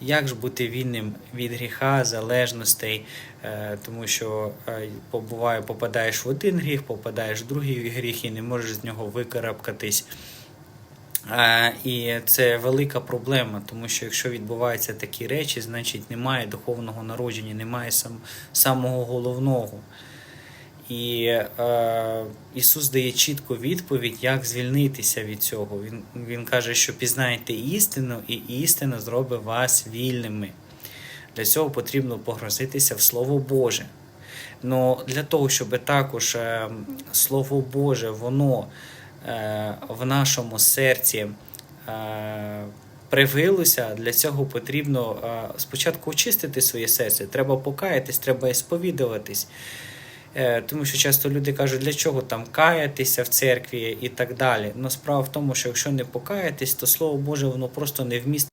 Як ж бути вільним від гріха, залежностей, Е, тому що е, побуває, попадаєш в один гріх, попадаєш в другий гріх і не можеш з нього викарабкатись. Е, І це велика проблема, тому що якщо відбуваються такі речі, значить немає духовного народження, немає сам, самого головного. І е, Ісус дає чітку відповідь, як звільнитися від цього. Він, він каже, що пізнаєте істину, і істина зробить вас вільними. Для цього потрібно погрузитися в Слово Боже. Ну, для того, щоб також е, Слово Боже, воно е, в нашому серці е, привилося, для цього потрібно е, спочатку очистити своє серце, треба покаятись, треба сповідуватись. Е, Тому що часто люди кажуть, для чого там каятися в церкві і так далі. Но справа в тому, що якщо не покаятись, то Слово Боже, воно просто не вмістить.